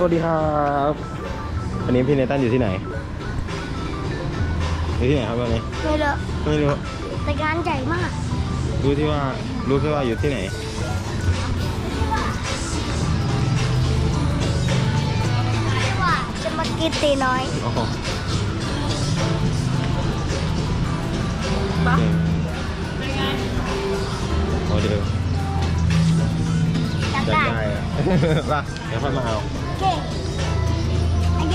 สวัสดีครับวันนี้พี่เนตันอยู่ที่ไหนอยู่ที่ไหนครับวันนี้ไม่เลอะไม่รู้แต่งานใหญ่มาก รู้ที่ว่ารู้แค่ว่าอยู่ที่ไหนว่าจะมากินตีน้อยอ๋อปะโอเดี๋ยวอยากจะได้ได้อะป่ะเดี๋ยวค่อยมาเอา เก่งโอเค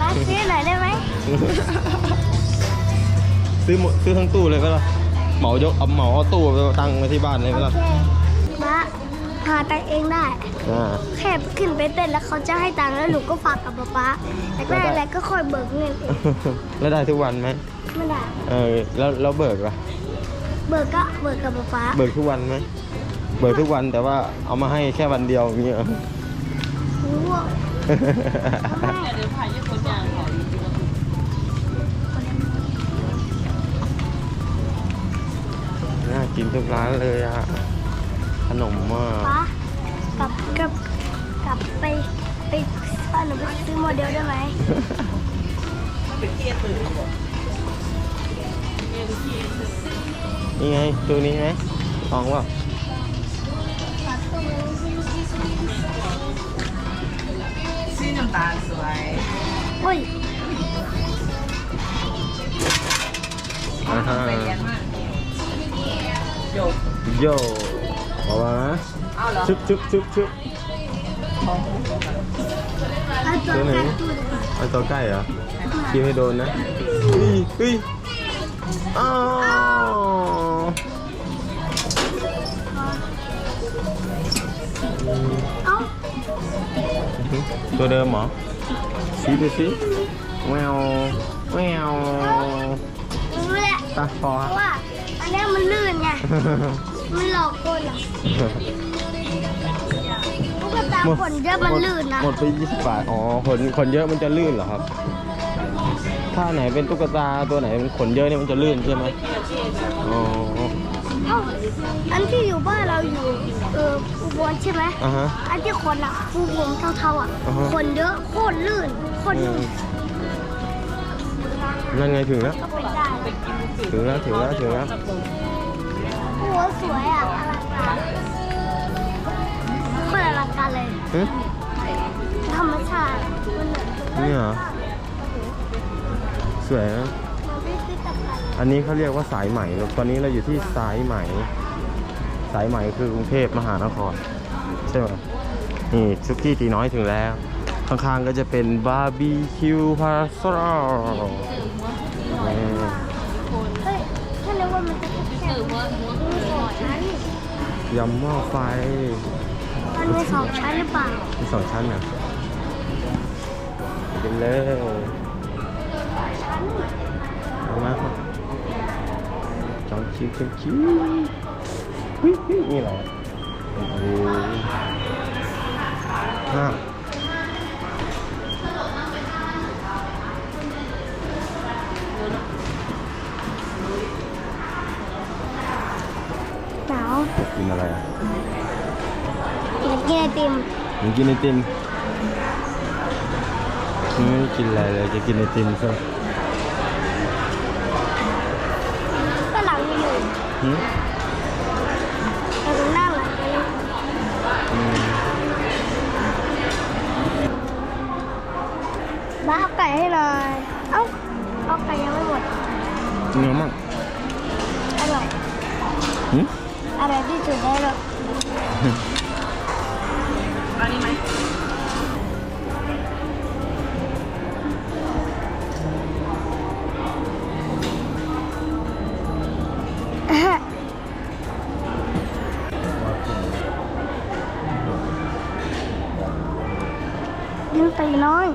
มาซื้อหน่อยได้ไหม ซื้อหมดซื้อทั้งตู้เลยก็ล่ะเหมายกเอาเหมาเอาตู้ไปตั้งไว้ที่บ้านเลยโอก็ล่ะเคมาหาตังค์เองได้ อ่า แค่ขึ้นไปเต้นแล้วเขาจะให้ตังค์แล้วหนูก็ฝากกับป๊าป๊าแต่ได้ อะไรก็ค่อยเบิกเงินเองแล้วได้ทุกวันไหมไม่ได้เออแล้วแล้วเบิกล่ะ เบิกก็เบิกกับป๊าป๊าเบิกทุกวันไหมเบิกทุกวันแต่ว่าเอามาให้แค่วันเดียวอย่างเงี้ยเหรอ รู้ว่าเดี๋ยวพายุคนยางของน่ากินทุกร้านเลยอะขนมมากป๊ากลับกลับกลับไปไปพาหนูไปซื้อโมเดลได้ไหมเป็นเกียร์ตื่นบอกนี่ไง ตัวนี้ไหมลองว่าำตาลสวยเฮ้ยอ่าฮะไปเรียนมากโยกโย่บอกว่านะเอาเหรอชุบชุบชุบชุบเอาตัวตัวไหนแทนตู้ดีกว่าไอตัวใกล้เหรอกินไม่โดนนะเฮ้ยเฮ้ยอ้าว ตัวเดิมเหรอชี้ดูสิแววแววรู้แหละตาพอเพราะว่า อันเนี้ยมันลื่นไง มันหลอกคนอะตุ๊กตาขนเยอะมันลื่นนะ หมดไป20บาท อ๋อขนขนเยอะมันจะลื่นเหรอครับ ถ้าไหนเป็นตุ๊กตาตัวไหนมันขนเยอะเนี่ยมันจะลื่นใช่ไหมอ๋อเอ้าอันที่อยู่บ้านเราอยู่เอออุบลใช่ไหมอะฮะ อันที่ขนอะฟูผมเทาๆอะอ่าฮะขนเยอะโคตรลื่นโคตรอืลื่มนนั่นไงถึงแล้ว ก็เป็นได้ถึงแล้วถึงแล้วถึงแล้วหัวสวยอะอลังการโคตรอลังการเลยหึธรรมชาติมันเหมือนนี่เหรอ สวยนะ อันนี้เขาเรียกว่าสายไหมลูกตอนนี้เราอยู่ที่สายไหม่ สายไหม่คือกรุงเทพมหานคร ใช่ไหมนี่ซุกี้ตีน้อยถึงแล้ว ข้างๆก็จะเป็นบาร์บีคิวพาราโซลเฮ้าเรียกว่ามันจะแค่หัวหัวสองชั้นยำหม้อไฟ มันมีสองชั้นหรือเปล่ามีสองชั้นนะกินเลยชั้นเอามา ครับจองคิวจองคิวเฮ้ยเฮ้ยนี่เหรอโอ้โหห้าหนาวกินอะไรอะอยากกินไอติมมึงกินไอติมมึงไม่ได้กินอะไรเลยจะกินไอติมซะ ก็หลังอยู่ หืมแต่ตรงหน้าหลังอยู่อืมบ้าเอาไก่ให้หน่อยเอ้าเอาไก่ยังไม่หมด เนื้อมั่งอร่อยหืม อร่อยที่สุดได้เลย ยิงตีน้อย